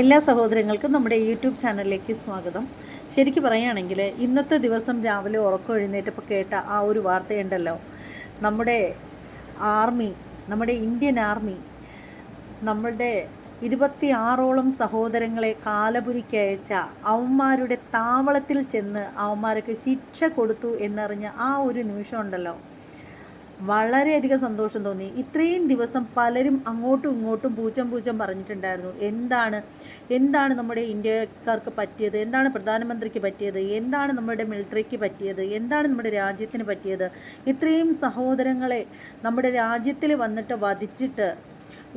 എല്ലാ സഹോദരങ്ങൾക്കും നമ്മുടെ യൂട്യൂബ് ചാനലിലേക്ക് സ്വാഗതം. ശരിക്ക് പറയുകയാണെങ്കിൽ ഇന്നത്തെ ദിവസം രാവിലെ ഉറക്കം എഴുന്നേറ്റപ്പോൾ കേട്ട ആ ഒരു വാർത്തയുണ്ടല്ലോ. നമ്മുടെ ആർമി നമ്മുടെ ഇന്ത്യൻ ആർമി നമ്മളുടെ ഇരുപത്തി ആറോളം സഹോദരങ്ങളെ കാലപുരിക്ക് അയച്ച അവന്മാരുടെ താവളത്തിൽ ചെന്ന് അവന്മാർക്ക് ശിക്ഷ കൊടുത്തു എന്നറിഞ്ഞ ആ ഒരു നിമിഷം ഉണ്ടല്ലോ വളരെയധികം സന്തോഷം തോന്നി. ഇത്രയും ദിവസം പലരും അങ്ങോട്ടും ഇങ്ങോട്ടും പൂച്ചം പൂച്ചം പറഞ്ഞിട്ടുണ്ടായിരുന്നു. എന്താണ് എന്താണ് നമ്മുടെ ഇന്ത്യക്കാർക്ക് പറ്റിയത്? എന്താണ് പ്രധാനമന്ത്രിക്ക് പറ്റിയത്? എന്താണ് നമ്മുടെ മിലിറ്ററിക്ക് പറ്റിയത്? എന്താണ് നമ്മുടെ രാജ്യത്തിന് പറ്റിയത്? ഇത്രയും സഹോദരങ്ങളെ നമ്മുടെ രാജ്യത്തിൽ വന്നിട്ട് വധിച്ചിട്ട്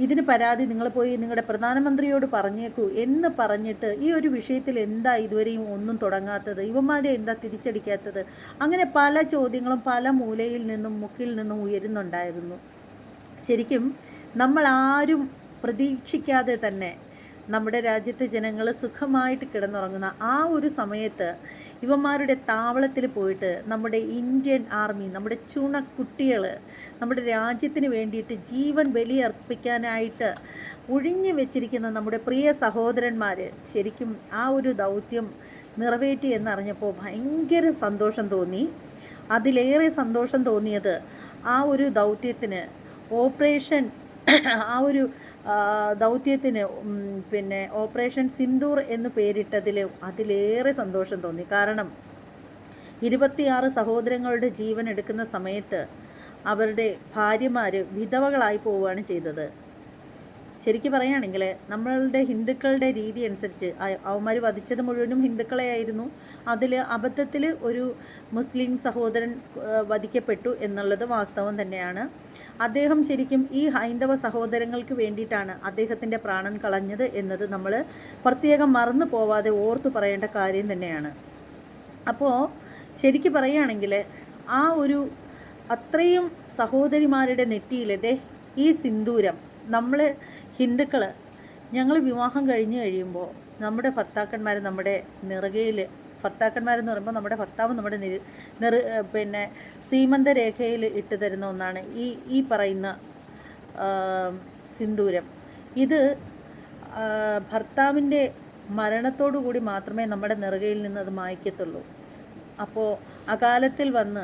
ഇതിന് പരാതി നിങ്ങൾ പോയി നിങ്ങളുടെ പ്രധാനമന്ത്രിയോട് പറഞ്ഞേക്കൂ എന്ന് പറഞ്ഞിട്ട് ഈ ഒരു വിഷയത്തിൽ എന്താ ഇതുവരെയും ഒന്നും തുടങ്ങാത്തത്? ഇവന്മാരെ എന്താ തിരിച്ചടിക്കാത്തത്? അങ്ങനെ പല ചോദ്യങ്ങളും പല മൂലയിൽ നിന്നും മുക്കിൽ നിന്നും ഉയരുന്നുണ്ടായിരുന്നു. ശരിക്കും നമ്മൾ ആരും പ്രതീക്ഷിക്കാതെ തന്നെ നമ്മുടെ രാജ്യത്തെ ജനങ്ങൾ സുഖമായിട്ട് കിടന്നുറങ്ങുന്ന ആ ഒരു സമയത്ത് ഇവന്മാരുടെ താവളത്തിൽ പോയിട്ട് നമ്മുടെ ഇന്ത്യൻ ആർമി നമ്മുടെ ചുണക്കുട്ടികൾ നമ്മുടെ രാജ്യത്തിന് വേണ്ടിയിട്ട് ജീവൻ ബലിയർപ്പിക്കാനായിട്ട് ഒഴിഞ്ഞു വെച്ചിരിക്കുന്ന നമ്മുടെ പ്രിയ സഹോദരന്മാർ ശരിക്കും ആ ഒരു ദൗത്യം നിറവേറ്റി എന്നറിഞ്ഞപ്പോൾ ഭയങ്കര സന്തോഷം തോന്നി. അതിലേറെ സന്തോഷം തോന്നിയത് ആ ഒരു ദൗത്യത്തിന് ഓപ്പറേഷൻ ആ ഒരു ദൗത്യത്തിന് പിന്നെ ഓപ്പറേഷൻ സിന്ദൂർ എന്ന് പേരിട്ടതിൽ അതിലേറെ സന്തോഷം തോന്നി. കാരണം ഇരുപത്തിയാറ് സഹോദരങ്ങളുടെ ജീവൻ എടുക്കുന്ന സമയത്ത് അവരുടെ ഭാര്യമാർ വിധവകളായി പോവുകയാണ് ചെയ്തത്. ശരിക്കും പറയുകയാണെങ്കിൽ നമ്മളുടെ ഹിന്ദുക്കളുടെ രീതി അനുസരിച്ച് അവന്മാർ വധിച്ചത് മുഴുവനും ഹിന്ദുക്കളെയായിരുന്നു അതിൽ അബദ്ധത്തിൽ ഒരു മുസ്ലിം സഹോദരൻ വധിക്കപ്പെട്ടു എന്നുള്ളത് വാസ്തവം തന്നെയാണ്. അദ്ദേഹം ശരിക്കും ഈ ഹൈന്ദവ സഹോദരങ്ങൾക്ക് വേണ്ടിയിട്ടാണ് അദ്ദേഹത്തിന്റെ പ്രാണൻ കളഞ്ഞത് എന്നത് നമ്മൾ പ്രത്യേകം മറന്നു പോവാതെ ഓർത്തു പറയേണ്ട കാര്യം തന്നെയാണ്. അപ്പോൾ ശരിക്കും പറയുകയാണെങ്കിൽ ആ ഒരു അത്രയും സഹോദരിമാരുടെ നെറ്റിയിലതേ ഈ സിന്ദൂരം നമ്മൾ ഹിന്ദുക്കൾ ഞങ്ങൾ വിവാഹം കഴിഞ്ഞ് കഴിയുമ്പോൾ നമ്മുടെ ഭർത്താക്കന്മാർ നമ്മുടെ നിറകയിൽ ഭർത്താക്കന്മാരെന്ന് പറയുമ്പോൾ നമ്മുടെ ഭർത്താവ് നമ്മുടെ നിര് നിറ പിന്നെ സീമന്ത രേഖയിൽ ഇട്ട് തരുന്ന ഒന്നാണ് ഈ ഈ പറയുന്ന സിന്ദൂരം. ഇത് ഭർത്താവിന്റെ മരണത്തോടു കൂടി മാത്രമേ നമ്മുടെ നിറകയിൽ നിന്ന് അത് മായ്ക്കത്തുള്ളൂ. അപ്പോൾ അകാലത്തിൽ വന്ന്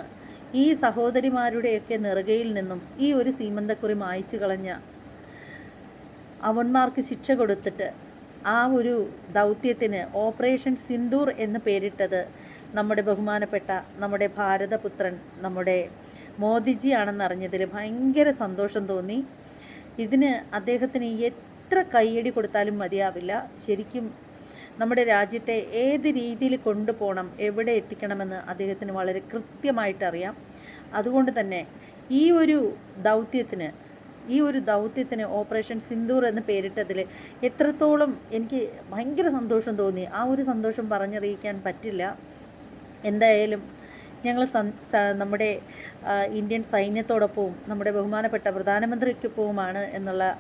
ഈ സഹോദരിമാരുടെയൊക്കെ നെറുകയിൽ നിന്നും ഈ ഒരു സീമന്തക്കുറി മായ്ച്ചു കളഞ്ഞ അവന്മാർക്ക് ശിക്ഷ കൊടുത്തിട്ട് ആ ഒരു ദൗത്യത്തിന് ഓപ്പറേഷൻ സിന്ദൂർ എന്ന് പേരിട്ടത് നമ്മുടെ ബഹുമാനപ്പെട്ട നമ്മുടെ ഭാരതപുത്രൻ നമ്മുടെ മോദിജി ആണെന്ന് അറിഞ്ഞതിൽ ഭയങ്കര സന്തോഷം തോന്നി. ഇതിന് അദ്ദേഹത്തിന് എത്ര കൈയടി കൊടുത്താലും മതിയാവില്ല. ശരിക്കും നമ്മുടെ രാജ്യത്തെ ഏത് രീതിയിൽ കൊണ്ടുപോകണം എവിടെ എത്തിക്കണമെന്ന് അദ്ദേഹത്തിന് വളരെ കൃത്യമായിട്ടറിയാം. അതുകൊണ്ട് തന്നെ ഈ ഒരു ദൗത്യത്തിന് ഈ ഒരു ദൗത്യത്തിന് ഓപ്പറേഷൻ സിന്ദൂർ എന്ന് പേരിട്ടതിൽ എത്രത്തോളം എനിക്ക് ഭയങ്കര സന്തോഷം തോന്നി. ആ ഒരു സന്തോഷം പറഞ്ഞറിയിക്കാൻ പറ്റില്ല. എന്തായാലും ഞങ്ങൾ നമ്മുടെ ഇന്ത്യൻ സൈന്യത്തോടൊപ്പവും നമ്മുടെ ബഹുമാനപ്പെട്ട പ്രധാനമന്ത്രിക്കൊപ്പവുമാണ് എന്നുള്ള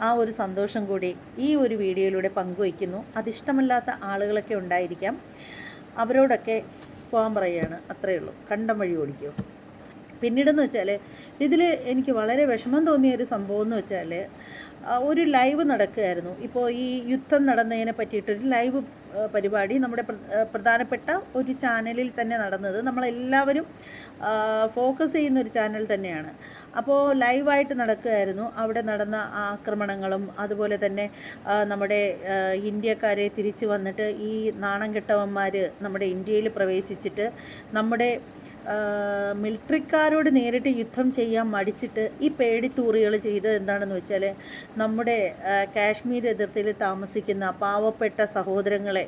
ആ ഒരു സന്തോഷം കൂടി ഈ ഒരു വീഡിയോയിലൂടെ പങ്കുവയ്ക്കുന്നു. അതിഷ്ടമല്ലാത്ത ആളുകളൊക്കെ ഉണ്ടായിരിക്കാം. അവരോടൊക്കെ പോകാൻ പറയുകയാണ്. അത്രയേ ഉള്ളൂ. കണ്ടം വഴി ഓടിക്കോ. പിന്നീടെന്ന് വെച്ചാൽ ഇതിൽ എനിക്ക് വളരെ വിഷമം തോന്നിയ ഒരു സംഭവം എന്ന് വെച്ചാൽ ഒരു ലൈവ് നടക്കുകയായിരുന്നു. ഇപ്പോൾ ഈ യുദ്ധം നടന്നതിനെ പറ്റിയിട്ടൊരു ലൈവ് പരിപാടി നമ്മുടെ പ്രധാനപ്പെട്ട ഒരു ചാനലിൽ തന്നെ നടന്നത്. നമ്മളെല്ലാവരും ഫോക്കസ് ചെയ്യുന്ന ഒരു ചാനൽ തന്നെയാണ്. അപ്പോൾ ലൈവായിട്ട് നടക്കുകയായിരുന്നു. അവിടെ നടന്ന ആക്രമണങ്ങളും അതുപോലെ തന്നെ നമ്മുടെ ഇന്ത്യക്കാരെ തിരിച്ചു വന്നിട്ട് ഈ നാണം കെട്ടവന്മാർ നമ്മുടെ ഇന്ത്യയിൽ പ്രവേശിച്ചിട്ട് നമ്മുടെ മിലിറ്ററിക്കാരോട് നേരിട്ട് യുദ്ധം ചെയ്യാൻ മടിച്ചിട്ട് ഈ പേടിത്തൂറികൾ ചെയ്തത് എന്താണെന്ന് വെച്ചാൽ നമ്മുടെ കാശ്മീർ അതിർത്തിയിൽ താമസിക്കുന്ന പാവപ്പെട്ട സഹോദരങ്ങളെ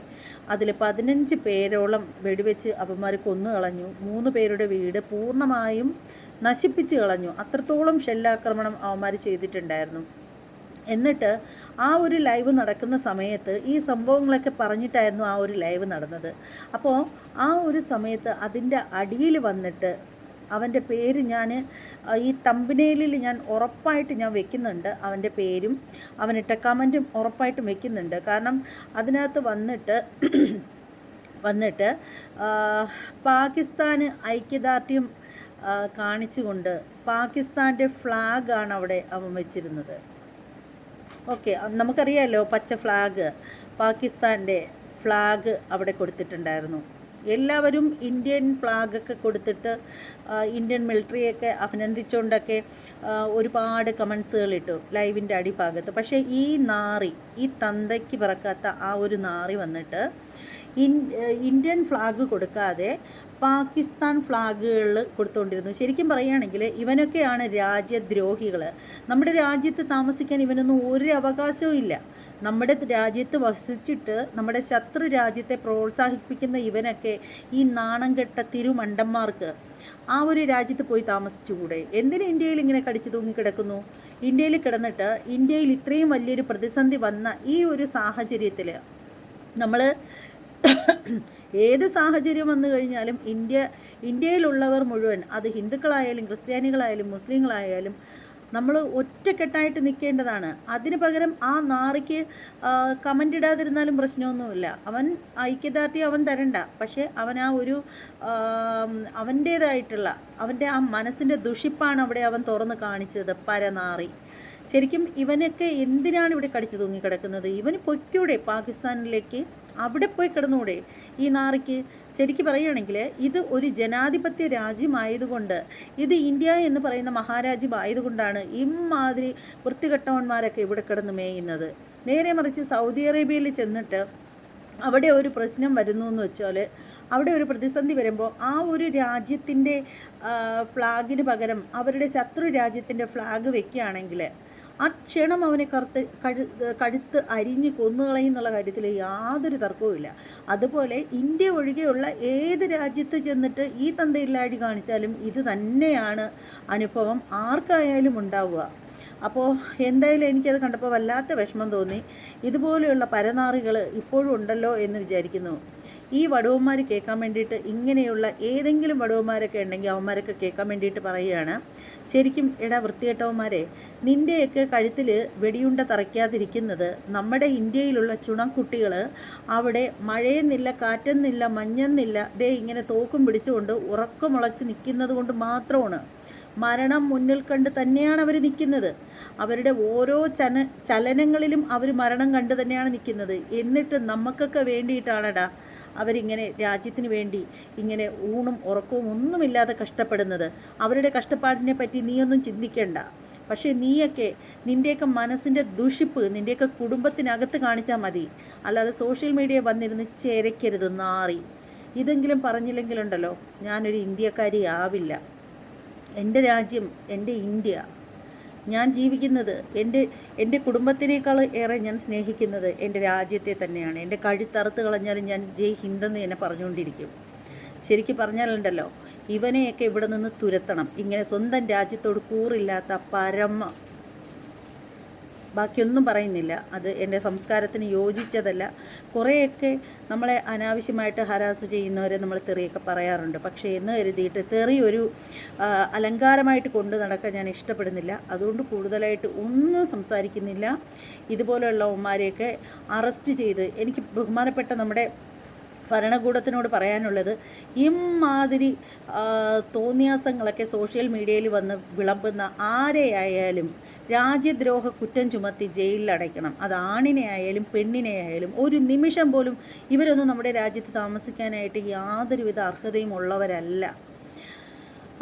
അതിൽ പതിനഞ്ച് പേരോളം വെടിവെച്ച് അവന്മാർ കൊന്നു കളഞ്ഞു. മൂന്ന് പേരുടെ വീട് പൂർണമായും നശിപ്പിച്ച് കളഞ്ഞു. അത്രത്തോളം ഷെല്ലാക്രമണം അവന്മാർ ചെയ്തിട്ടുണ്ടായിരുന്നു. എന്നിട്ട് ആ ഒരു ലൈവ് നടക്കുന്ന സമയത്ത് ഈ സംഭവങ്ങളൊക്കെ പറഞ്ഞിട്ടായിരുന്നു ആ ഒരു ലൈവ് നടന്നത്. അപ്പോൾ ആ ഒരു സമയത്ത് അതിന്റെ അടിയിൽ വന്നിട്ട് അവന്റെ പേര് ഞാൻ ഈ തമ്പനയിലിൽ ഞാൻ ഉറപ്പായിട്ട് ഞാൻ വെക്കുന്നുണ്ട് അവന്റെ പേരും. അവനിട്ട കമന്റും ഉറപ്പായിട്ടും വെക്കുന്നുണ്ട്. കാരണം അതിനകത്ത് വന്നിട്ട് വന്നിട്ട് പാകിസ്ഥാന് ഐക്യദാർഢ്യം കാണിച്ചുകൊണ്ട് പാകിസ്ഥാന്റെ ഫ്ലാഗാണ് അവിടെ അവൻ വെച്ചിരുന്നത്. ഓക്കെ നമുക്കറിയാമല്ലോ പച്ച ഫ്ലാഗ്. പാകിസ്ഥാന്റെ ഫ്ലാഗ് അവിടെ കൊടുത്തിട്ടുണ്ടായിരുന്നു. എല്ലാവരും ഇന്ത്യൻ ഫ്ലാഗൊക്കെ കൊടുത്തിട്ട് ഇന്ത്യൻ മിലിറ്ററിയൊക്കെ അഭിനന്ദിച്ചുകൊണ്ടൊക്കെ ഒരുപാട് കമൻസുകൾ ഇട്ടു ലൈവിന്റെ അടിഭാഗത്ത്. പക്ഷേ ഈ നാറി ഈ തന്തയ്ക്ക് പിറക്കാത്ത ആ ഒരു നാറി വന്നിട്ട് ഇന്ത്യൻ ഫ്ലാഗ് കൊടുക്കാതെ പാകിസ്ഥാൻ ഫ്ലാഗുകൾ കൊടുത്തുകൊണ്ടിരുന്നു ശരിക്കും പറയുകയാണെങ്കിൽ ഇവനൊക്കെയാണ് രാജ്യദ്രോഹികൾ. നമ്മുടെ രാജ്യത്ത് താമസിക്കാൻ ഇവനൊന്നും ഒരു അവകാശവും ഇല്ല. നമ്മുടെ രാജ്യത്ത് വസിച്ചിട്ട് നമ്മുടെ ശത്രു രാജ്യത്തെ പ്രോത്സാഹിപ്പിക്കുന്ന ഇവനൊക്കെ ഈ നാണം കെട്ട തിരുമണ്ടന്മാർക്ക് ആ ഒരു രാജ്യത്ത് പോയി താമസിച്ചുകൂടെ? എന്തിന് ഇന്ത്യയിൽ ഇങ്ങനെ കടിച്ചു തൂങ്ങിക്കിടക്കുന്നു ഇന്ത്യയിൽ കിടന്നിട്ട് ഇന്ത്യയിൽ ഇത്രയും വലിയൊരു പ്രതിസന്ധി വന്ന ഈ ഒരു സാഹചര്യത്തിൽ നമ്മൾ ഏത് സാഹചര്യം വന്നു കഴിഞ്ഞാലും ഇന്ത്യ ഇന്ത്യയിലുള്ളവർ മുഴുവൻ അത് ഹിന്ദുക്കളായാലും ക്രിസ്ത്യാനികളായാലും മുസ്ലിങ്ങളായാലും നമ്മൾ ഒറ്റക്കെട്ടായിട്ട് നിൽക്കേണ്ടതാണ് അതിന് പകരം ആ നാറിക്ക് കമന്റ് ഇടാതിരുന്നാലും പ്രശ്നമൊന്നുമില്ല. അവൻ ഐക്യദാർഢ്യം അവൻ തരണ്ട. പക്ഷേ അവൻ ആ ഒരു അവന്റേതായിട്ടുള്ള അവന്റെ ആ മനസ്സിന്റെ ദുഷിപ്പാണ് അവിടെ അവൻ തുറന്ന് കാണിച്ചത് പരനാറി. ശരിക്കും ഇവനൊക്കെ എന്തിനാണ് ഇവിടെ കടിച്ചു തൂങ്ങി കിടക്കുന്നത് ഇവന് പൊയ്ക്കൂടെ പാകിസ്ഥാനിലേക്ക്? അവിടെ പോയി കിടന്നൂടെ? ഈ നാറിക്ക്? ശരിക്ക് പറയുകയാണെങ്കിൽ ഇത് ഒരു ജനാധിപത്യ രാജ്യമായതുകൊണ്ട് ഇത് ഇന്ത്യ എന്ന് പറയുന്ന മഹാരാജ്യം ആയതുകൊണ്ടാണ് ഇമാതിരി വൃത്തികെട്ടവന്മാരൊക്കെ ഇവിടെ കിടന്ന് മേയുന്നത്. നേരെ മറിച്ച് സൗദി അറേബ്യയിൽ ചെന്നിട്ട് അവിടെ ഒരു പ്രശ്നം വരുന്നു എന്ന് വെച്ചാൽ അവിടെ ഒരു പ്രതിസന്ധി വരുമ്പോൾ ആ ഒരു രാജ്യത്തിന്റെ ഫ്ലാഗിന് പകരം അവരുടെ ശത്രു രാജ്യത്തിന്റെ ഫ്ലാഗ് വെക്കുകയാണെങ്കിൽ ആ ക്ഷണം അവനെ കറുത്ത് കഴു കഴുത്ത് അരിഞ്ഞ് കൊന്നുകളയും എന്നുള്ള കാര്യത്തിൽ യാതൊരു തർക്കവുമില്ല അതുപോലെ ഇന്ത്യ ഒഴികെയുള്ള ഏത് രാജ്യത്ത് ചെന്നിട്ട് ഈ തന്തയില്ലാടി കാണിച്ചാലും ഇത് തന്നെയാണ് അനുഭവം ആർക്കായാലും ഉണ്ടാവുക. അപ്പോൾ എന്തായാലും എനിക്കത് കണ്ടപ്പോൾ വല്ലാത്ത വിഷമം തോന്നി. ഇതുപോലെയുള്ള പരനാറികൾ ഇപ്പോഴും ഉണ്ടല്ലോ എന്ന് വിചാരിക്കുന്നു. ഈ വടവന്മാർ കേൾക്കാൻ വേണ്ടിയിട്ട് ഇങ്ങനെയുള്ള ഏതെങ്കിലും വടവന്മാരൊക്കെ ഉണ്ടെങ്കിൽ അവന്മാരൊക്കെ കേൾക്കാൻ വേണ്ടിയിട്ട് പറയുകയാണ്. ശരിക്കും എടാ വൃത്തികെട്ടവന്മാരെ നിന്റെയൊക്കെ കഴുത്തിൽ വെടിയുണ്ട തറയ്ക്കാതിരിക്കുന്നത് നമ്മുടെ ഇന്ത്യയിലുള്ള ചുണക്കുട്ടികൾ അവിടെ മഴയെന്നില്ല കാറ്റെന്നില്ല മഞ്ഞെന്നില്ല ദേ ഇങ്ങനെ തോക്കും പിടിച്ചുകൊണ്ട് ഉറക്കമുളച്ച് നിൽക്കുന്നത് കൊണ്ട് മാത്രമാണ്. മരണം മുന്നിൽ കണ്ട് തന്നെയാണ് അവർ നിൽക്കുന്നത്. അവരുടെ ഓരോ ചന ചലനങ്ങളിലും അവർ മരണം കണ്ട് തന്നെയാണ് നിൽക്കുന്നത്. എന്നിട്ട് നമുക്കൊക്കെ വേണ്ടിയിട്ടാണടാ അവരിങ്ങനെ രാജ്യത്തിന് വേണ്ടി ഇങ്ങനെ ഊണും ഉറക്കവും ഒന്നുമില്ലാതെ കഷ്ടപ്പെടുന്നത്. അവരുടെ കഷ്ടപ്പാടിനെ പറ്റി നീയൊന്നും ചിന്തിക്കേണ്ട. പക്ഷേ നീയൊക്കെ നിന്റെയൊക്കെ മനസ്സിന്റെ ദുഷിപ്പ് നിന്റെയൊക്കെ കുടുംബത്തിനകത്ത് കാണിച്ചാൽ മതി. അല്ലാതെ സോഷ്യൽ മീഡിയ വന്നിരുന്ന് ചേരക്കരുത് നാറി. ഇതെങ്കിലും പറഞ്ഞില്ലെങ്കിലുണ്ടല്ലോ ഞാനൊരു ഇന്ത്യക്കാരി ആവില്ല എന്റെ രാജ്യം എന്റെ ഇന്ത്യ. ഞാൻ ജീവിക്കുന്നത് എന്റെ എന്റെ കുടുംബത്തിനേക്കാൾ ഏറെ ഞാൻ സ്നേഹിക്കുന്നത് എന്റെ രാജ്യത്തെ തന്നെയാണ്. എന്റെ കഴുത്തറുത്ത് കളഞ്ഞാലും ഞാൻ ജയ് ഹിന്ദെന്ന് എന്നെ പറഞ്ഞുകൊണ്ടിരിക്കും. ശരിക്ക് പറഞ്ഞാലുണ്ടല്ലോ ഇവനെയൊക്കെ ഇവിടെ നിന്ന് തുരത്തണം. ഇങ്ങനെ സ്വന്തം രാജ്യത്തോട് കൂറില്ലാത്ത പരമ ബാക്കിയൊന്നും പറയുന്നില്ല. അത് എന്റെ സംസ്കാരത്തിന് യോജിച്ചതല്ല. കുറേയൊക്കെ നമ്മളെ അനാവശ്യമായിട്ട് ഹരാസ് ചെയ്യുന്നവരെ നമ്മൾ തെറിയൊക്കെ പറയാറുണ്ട്. പക്ഷേ എന്ന് കരുതിയിട്ട് തെറി ഒരു അലങ്കാരമായിട്ട് കൊണ്ട് നടക്കാൻ ഞാൻ ഇഷ്ടപ്പെടുന്നില്ല. അതുകൊണ്ട് കൂടുതലായിട്ട് ഒന്നും സംസാരിക്കുന്നില്ല. ഇതുപോലെയുള്ള ഉമ്മാരെയൊക്കെ അറസ്റ്റ് ചെയ്ത് എനിക്ക് ബഹുമാനപ്പെട്ട നമ്മുടെ ഭരണകൂടത്തിനോട് പറയാനുള്ളത് ഇമാതിരി തോന്നിയാസങ്ങളൊക്കെ സോഷ്യൽ മീഡിയയിൽ വന്ന് വിളമ്പുന്ന ആരെയായാലും രാജ്യദ്രോഹ കുറ്റം ചുമത്തി ജയിലിൽ അടയ്ക്കണം. അത് ആണിനെ ആയാലും പെണ്ണിനെ ആയാലും ഒരു നിമിഷം പോലും ഇവരൊന്നും നമ്മുടെ രാജ്യത്ത് താമസിക്കാനായിട്ട് യാതൊരുവിധ അർഹതയും ഉള്ളവരല്ല.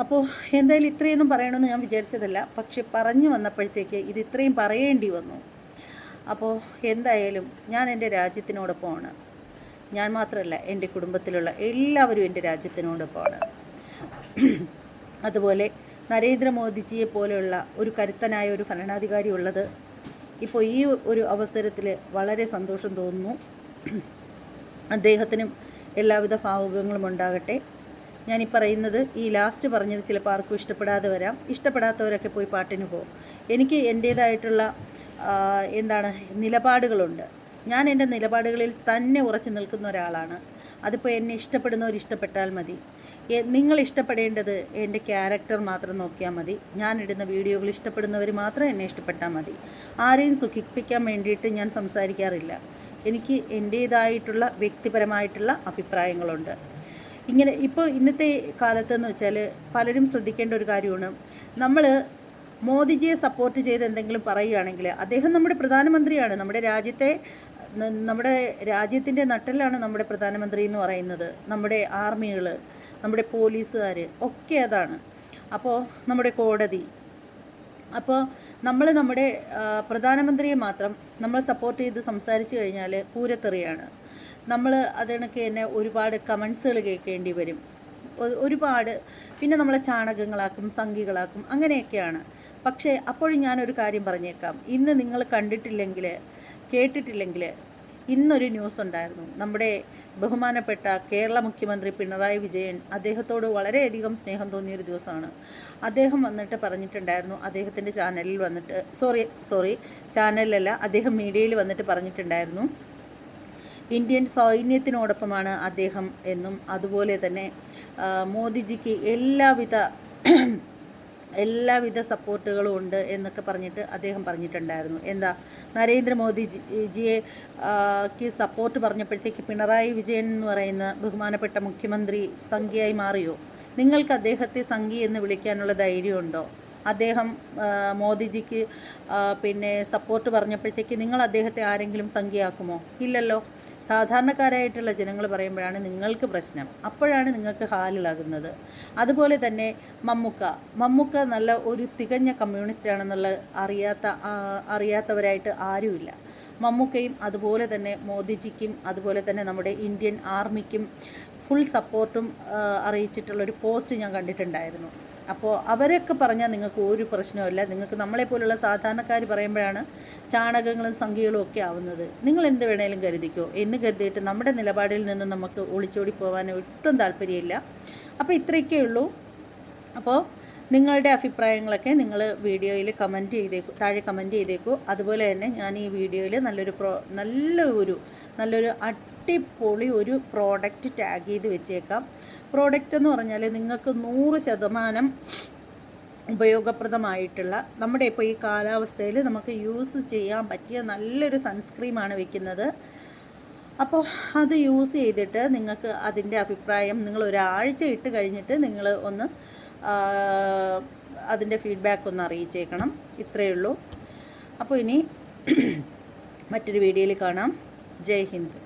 അപ്പോൾ എന്തായാലും ഇത്രയൊന്നും പറയണമെന്ന് ഞാൻ വിചാരിച്ചതല്ല. പക്ഷെ പറഞ്ഞു വന്നപ്പോഴത്തേക്ക് ഇത് ഇത്രയും പറയേണ്ടി വന്നു. അപ്പോൾ എന്തായാലും ഞാൻ എന്റെ രാജ്യത്തിനോടൊപ്പമാണ്. ഞാൻ മാത്രമല്ല എന്റെ കുടുംബത്തിലുള്ള എല്ലാവരും എന്റെ രാജ്യത്തിനോടൊപ്പമാണ്. അതുപോലെ നരേന്ദ്രമോദിജിയെ പോലെയുള്ള ഒരു കരുത്തനായ ഒരു ഭരണാധികാരി ഉള്ളത് ഇപ്പോൾ ഈ ഒരു അവസരത്തിൽ വളരെ സന്തോഷം തോന്നുന്നു. അദ്ദേഹത്തിനും എല്ലാവിധ ഭാവുകങ്ങളും ഉണ്ടാകട്ടെ. ഞാൻ ഞാനീ പറയുന്നത് ഈ ലാസ്റ്റ് പറഞ്ഞത് ചിലപ്പോൾ ആർക്കും ഇഷ്ടപ്പെടാതെ വരാം. ഇഷ്ടപ്പെടാത്തവരൊക്കെ പോയി പാട്ടിന് പോകും എനിക്ക് എന്റേതായിട്ടുള്ള എന്താണ് നിലപാടുകളുണ്ട്. ഞാൻ എന്റെ നിലപാടുകളിൽ തന്നെ ഉറച്ചു നിൽക്കുന്ന ഒരാളാണ്. അതിപ്പോൾ എന്നെ ഇഷ്ടപ്പെടുന്നവർ ഇഷ്ടപ്പെട്ടാൽ മതി. നിങ്ങൾ ഇഷ്ടപ്പെടേണ്ടത് എന്റെ ക്യാരക്ടർ മാത്രം നോക്കിയാൽ മതി. ഞാൻ ഇടുന്ന വീഡിയോകൾ ഇഷ്ടപ്പെടുന്നവർ മാത്രം എന്നെ ഇഷ്ടപ്പെട്ടാൽ മതി. ആരെയും സുഖിപ്പിക്കാൻ വേണ്ടിയിട്ട് ഞാൻ സംസാരിക്കാറില്ല. എനിക്ക് എന്റേതായിട്ടുള്ള വ്യക്തിപരമായിട്ടുള്ള അഭിപ്രായങ്ങളുണ്ട്. ഇങ്ങനെ ഇപ്പോൾ ഇന്നത്തെ കാലത്തെന്ന് വെച്ചാൽ പലരും ശ്രദ്ധിക്കേണ്ട ഒരു കാര്യമാണ്. നമ്മൾ മോദിജിയെ സപ്പോർട്ട് ചെയ്ത് എന്തെങ്കിലും പറയുകയാണെങ്കിൽ അദ്ദേഹം നമ്മുടെ പ്രധാനമന്ത്രിയാണ്. നമ്മുടെ രാജ്യത്തെ നമ്മുടെ രാജ്യത്തിന്റെ നട്ടലാണ് നമ്മുടെ പ്രധാനമന്ത്രി എന്ന് പറയുന്നത്. നമ്മുടെ ആർമികൾ നമ്മുടെ പോലീസുകാർ ഒക്കെ അതാണ്. അപ്പോൾ നമ്മുടെ കോടതി. അപ്പോൾ നമ്മൾ നമ്മുടെ പ്രധാനമന്ത്രിയെ മാത്രം നമ്മൾ സപ്പോർട്ട് ചെയ്ത് സംസാരിച്ചു കഴിഞ്ഞാൽ പൂരത്തെറിയാണ്. നമ്മൾ അതിനൊക്കെ തന്നെ ഒരുപാട് കമൻസുകൾ കേൾക്കേണ്ടി വരും. ഒരുപാട് പിന്നെ നമ്മളെ ചാണകങ്ങളാക്കും സംഘികളാക്കും അങ്ങനെയൊക്കെയാണ്. പക്ഷേ അപ്പോഴും ഞാനൊരു കാര്യം പറഞ്ഞേക്കാം. ഇന്ന് നിങ്ങൾ കണ്ടിട്ടില്ലെങ്കിൽ കേട്ടിട്ടില്ലെങ്കിൽ ഇന്നൊരു ന്യൂസ് ഉണ്ടായിരുന്നു. നമ്മുടെ ബഹുമാനപ്പെട്ട കേരള മുഖ്യമന്ത്രി പിണറായി വിജയൻ അദ്ദേഹത്തോട് വളരെയധികം സ്നേഹം തോന്നിയൊരു ദിവസമാണ്. അദ്ദേഹം വന്നിട്ട് പറഞ്ഞിട്ടുണ്ടായിരുന്നു. അദ്ദേഹത്തിന്റെ ചാനലിൽ വന്നിട്ട് സോറി സോറി ചാനലിലല്ല അദ്ദേഹം മീഡിയയിൽ വന്നിട്ട് പറഞ്ഞിട്ടുണ്ടായിരുന്നു. ഇന്ത്യൻ സൈന്യത്തിനോടൊപ്പമാണ് അദ്ദേഹം എന്നും അതുപോലെ തന്നെ മോദിജിക്ക് എല്ലാവിധ എല്ലാവിധ സപ്പോർട്ടുകളും ഉണ്ട് എന്നൊക്കെ പറഞ്ഞിട്ട് അദ്ദേഹം പറഞ്ഞിട്ടുണ്ടായിരുന്നു. എന്താ നരേന്ദ്രമോദി ജിയെ സപ്പോർട്ട് പറഞ്ഞപ്പോഴത്തേക്ക് പിണറായി വിജയൻ എന്ന് പറയുന്ന ബഹുമാനപ്പെട്ട മുഖ്യമന്ത്രി സംഖ്യയായി മാറിയോ? നിങ്ങൾക്ക് അദ്ദേഹത്തെ സംഖ്യ എന്ന് വിളിക്കാനുള്ള ധൈര്യമുണ്ടോ അദ്ദേഹം മോദിജിക്ക് പിന്നെ സപ്പോർട്ട് പറഞ്ഞപ്പോഴത്തേക്ക് നിങ്ങൾ അദ്ദേഹത്തെ ആരെങ്കിലും സംഖ്യയാക്കുമോ? ഇല്ലല്ലോ. സാധാരണക്കാരായിട്ടുള്ള ജനങ്ങൾ പറയുമ്പോഴാണ് നിങ്ങൾക്ക് പ്രശ്നം. അപ്പോഴാണ് നിങ്ങൾക്ക് ഹാലിലാകുന്നത്. അതുപോലെ തന്നെ മമ്മുക്ക. മമ്മുക്ക നല്ല ഒരു തികഞ്ഞ കമ്മ്യൂണിസ്റ്റ് ആണെന്നുള്ള അറിയാത്ത അറിയാത്തവരായിട്ട് ആരുമില്ല. മമ്മുക്കയും അതുപോലെ തന്നെ മോദിജിക്കും അതുപോലെ തന്നെ നമ്മുടെ ഇന്ത്യൻ ആർമിക്കും ഫുൾ സപ്പോർട്ടും അറിയിച്ചിട്ടുള്ളൊരു പോസ്റ്റ് ഞാൻ കണ്ടിട്ടുണ്ടായിരുന്നു. അപ്പോൾ അവരൊക്കെ പറഞ്ഞാൽ നിങ്ങൾക്ക് ഒരു പ്രശ്നവുമില്ല. നിങ്ങൾക്ക് നമ്മളെപ്പോലുള്ള സാധാരണക്കാർ പറയുമ്പോഴാണ് ചാണകങ്ങളും സംഖ്യകളും ഒക്കെ ആവുന്നത്. നിങ്ങൾ എന്ത് വേണേലും കരുതിക്കോ. എന്ന് കരുതിയിട്ട് നമ്മുടെ നിലപാടിൽ നിന്ന് നമുക്ക് ഒളിച്ചോടി പോകാൻ ഒട്ടും താല്പര്യമില്ല. അപ്പോൾ ഇത്രയൊക്കെ ഉള്ളൂ. അപ്പോൾ നിങ്ങളുടെ അഭിപ്രായങ്ങളൊക്കെ നിങ്ങൾ വീഡിയോയിൽ കമന്റ് ചെയ്തേക്കൂ താഴെ കമന്റ് ചെയ്തേക്കൂ. അതുപോലെ തന്നെ ഞാൻ ഈ വീഡിയോയിൽ നല്ലൊരു പ്രോ നല്ല ഒരു നല്ലൊരു അടിപൊളി ഒരു പ്രോഡക്റ്റ് ടാഗ് ചെയ്ത് വെച്ചേക്കാം. പ്രോഡക്റ്റ് എന്ന് പറഞ്ഞാൽ നിങ്ങൾക്ക് നൂറ് ശതമാനം ഉപയോഗപ്രദമായിട്ടുള്ള നമ്മുടെ ഇപ്പോൾ ഈ കാലാവസ്ഥയിൽ നമുക്ക് യൂസ് ചെയ്യാൻ പറ്റിയ നല്ലൊരു സൺസ്ക്രീമാണ് വെക്കുന്നത്. അപ്പോൾ അത് യൂസ് ചെയ്തിട്ട് നിങ്ങൾക്ക് അതിന്റെ അഭിപ്രായം നിങ്ങൾ ഒരാഴ്ച ഇട്ട് കഴിഞ്ഞിട്ട് നിങ്ങൾ ഒന്ന് അതിന്റെ ഫീഡ്ബാക്ക് ഒന്ന് അറിയിച്ചേക്കണം. ഇത്രയേ ഉള്ളൂ. അപ്പോൾ ഇനി മറ്റൊരു വീഡിയോയിൽ കാണാം. ജയ് ഹിന്ദ്.